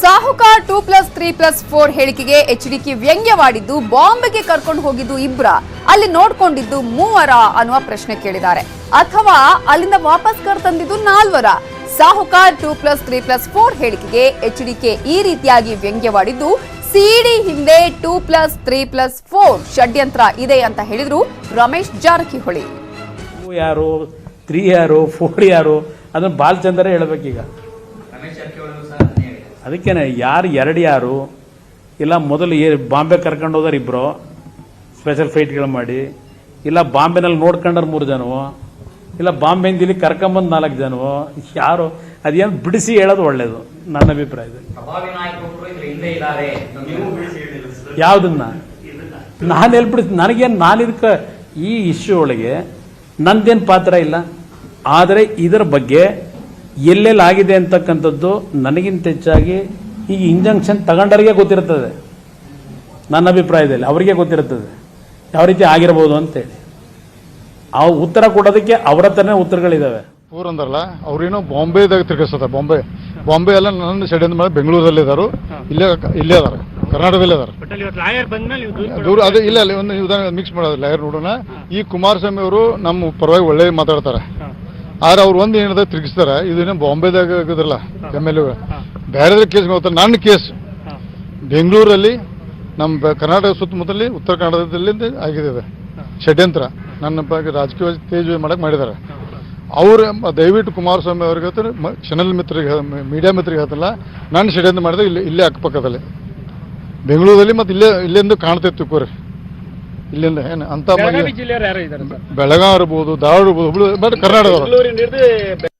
Sahukar two plus three plus four ಹೇಳಿಕೆಗೆ HDK ವ್ಯಂಗ್ಯವಾಡಿದ್ದು ಬಾಂಬೆಗೆ ಕರ್ಕೊಂಡು ಹೋಗಿದ್ದು ಇಬ್ರ. ಅಲ್ಲಿ ನೋಡ್ಕೊಂಡಿದ್ದು ಮೂವರ ಅನ್ನುವ ಪ್ರಶ್ನೆ ಕೇಳಿದ್ದಾರೆ. ಅಥವಾ ಅಲ್ಲಿಂದ ವಾಪಸ್ ಕರ್ ತಂದಿದ್ದು ನಾಲ್ವರ. Sahukar two plus three plus four ಹೇಳಿಕೆಗೆ ಎಚ್ಡಿಕೆ ಈ ರೀತಿಯಾಗಿ ವ್ಯಂಗ್ಯವಾಡಿದ್ದು, ಸಿಡಿ ಹಿಂದೆ two plus three plus four ಷಡ್ಯಂತ್ರ ಇದೆ ಅಂತ ಹೇಳಿದ್ರು ರಮೇಶ್ ಜಾರಕಿಹೊಳಿ. ಯಾರು, ತ್ರೀ ಯಾರು, ಫೋರ್ ಯಾರು, ಅದನ್ನು ಬಾಲಚಂದರೇ ಹೇಳ್ಬೇಕೀಗ. ಅದಕ್ಕೇನೆ ಯಾರು ಎರಡು ಯಾರು ಇಲ್ಲ ಮೊದಲು ಏ ಬಾಂಬೆ ಕರ್ಕೊಂಡು ಹೋದಾರ ಇಬ್ಬರು ಸ್ಪೆಷಲ್ ಫ್ಲೈಟ್ಗಳು ಮಾಡಿ ಇಲ್ಲ ಬಾಂಬೆನಲ್ಲಿ ನೋಡ್ಕೊಂಡಾರ ಮೂರು ಜನವು ಇಲ್ಲ ಬಾಂಬೆಯಿಂದ ಇಲ್ಲಿ ಕರ್ಕೊಂಬಂದು ನಾಲ್ಕು ಜನವು ಯಾರು ಅದೇನು ಬಿಡಿಸಿ ಹೇಳೋದು ಒಳ್ಳೇದು ನನ್ನ ಅಭಿಪ್ರಾಯದಲ್ಲಿ. ಪ್ರಭಾವಿ ನಾಯಕರು ಇದ್ರ ಹಿಂದೆ ಇದ್ದಾರೆ. ನೀವು ಯಾವುದನ್ನ? ನಾನು ಹೇಳ್ಬಿಡಿಸ್ ನನಗೇನು ನಾನು ಇದಕ್ಕೆ ಈ ಇಶ್ಯೂ ಒಳಗೆ ನಂದೇನು ಪಾತ್ರ ಇಲ್ಲ ಆದರೆ ಇದರ ಬಗ್ಗೆ ಎಲ್ಲೆಲ್ಲಿ ಆಗಿದೆ ಅಂತಕ್ಕಂಥದ್ದು ನನಗಿಂತ ಹೆಚ್ಚಾಗಿ ಈ ಇಂಜಂಕ್ಷನ್ ತಗೊಂಡವರಿಗೆ ಗೊತ್ತಿರ್ತದೆ ನನ್ನ ಅಭಿಪ್ರಾಯದಲ್ಲಿ ಅವರಿಗೆ ಗೊತ್ತಿರ್ತದೆ ಯಾವ ರೀತಿ ಆಗಿರ್ಬೋದು ಅಂತೇಳಿ. ಆ ಉತ್ತರ ಕೊಡೋದಕ್ಕೆ ಅವರ ಹತ್ರನೇ ಉತ್ತರಗಳಿದ್ದಾವೆ ಊರ್ ಅಂದ್ರಲ್ಲ ಅವ್ರೇನೋ ಬಾಂಬೆದಾಗ ತಿರ್ಗಿಸ್ತದ ಬಾಂಬೆ ಬಾಂಬೆ ಎಲ್ಲ ನನ್ನ ಸೈಡ್ ಮೇಲೆ ಬೆಂಗಳೂರಲ್ಲಿ ಇದಾರು ಇಲ್ಲೇ ಇಲ್ಲೇ ಅದಾರ. ಕರ್ನಾಟಕದಲ್ಲೇ ಅದಾರ. ಲಾಯರ್ ಬಂದ್ಮೇಲೆ ನೀವು ದೂರ ದೂರ ಅದೇ ಇಲ್ಲ ಅಲ್ಲಿ ಒಂದು ಉದಾಹರಣೆ ಮಿಕ್ಸ್ ಮಾಡೋದು. ಲಾಯರ್ ನೋಡೋಣ. ಈ ಕುಮಾರಸ್ವಾಮಿ ಅವರು ನಮ್ಮ ಪರವಾಗಿ ಒಳ್ಳೆ ಮಾತಾಡ್ತಾರೆ. ಆದ್ರೆ ಅವ್ರು ಒಂದು ಏನಿದೆ ತಿರುಗಿಸ್ತಾರ. ಇದನ್ನ ಬಾಂಬೆದಾಗ ಆಗಿದ್ರಲ್ಲ ಎಂ ಎಲ್ ಎ ಬೇರೆ ಕೇಸ್ ಹೋಗ್ತಾರೆ. ನನ್ನ ಕೇಸ್. ಬೆಂಗಳೂರಲ್ಲಿ ನಮ್ಮ ಕರ್ನಾಟಕ ಸುತ್ತಮುತ್ತಲಿ ಉತ್ತರ ಕನ್ನಡದಲ್ಲಿ ಆಗಿದೆ. ಷಡ್ಯಂತ್ರ. ನನ್ನ ಬಗ್ಗೆ ರಾಜಕೀಯ ತೇಜ್ ಮಾಡಕ್ಕೆ ಮಾಡಿದ್ದಾರೆ. ಅವರು ದಯವಿಟ್ಟು ಕುಮಾರಸ್ವಾಮಿ ಅವ್ರಿಗೆ ಚಾನಲ್ ಮಿತ್ರರಿಗೆ ಮೀಡಿಯಾ ಮಿತ್ರರಿಗೆ ಹೇಳ್ತಲ್ಲ ನಾನು ಷಡ್ಯಂತ್ರ ಮಾಡಿದೆ ಇಲ್ಲಿ ಇಲ್ಲೇ ಅಕ್ಕಪಕ್ಕದಲ್ಲಿ. ಬೆಂಗಳೂರಲ್ಲಿ ಮತ್ತೆ ಇಲ್ಲೇ ಇಲ್ಲೇಂದು ಕಾಣ್ತೈತಿ ಕೂರಿ ಇಲ್ಲಿಂದ ಏನು ಅಂತ ಬೆಳಗಾವಿ ಜಿಲ್ಲೆಯವ್ರು ಯಾರು ಇದ್ದಾರೆ ಸರ್. ಬೆಳಗಾವಿ ಇರ್ಬೋದು ಧಾರವಾಡ ಇರ್ಬೋದು ಹುಬ್ಳಿ ಬಟ್ ಕರ್ನಾಟಕದವರು. ಬೆಂಗಳೂರಿನ ಹಿಡಿದು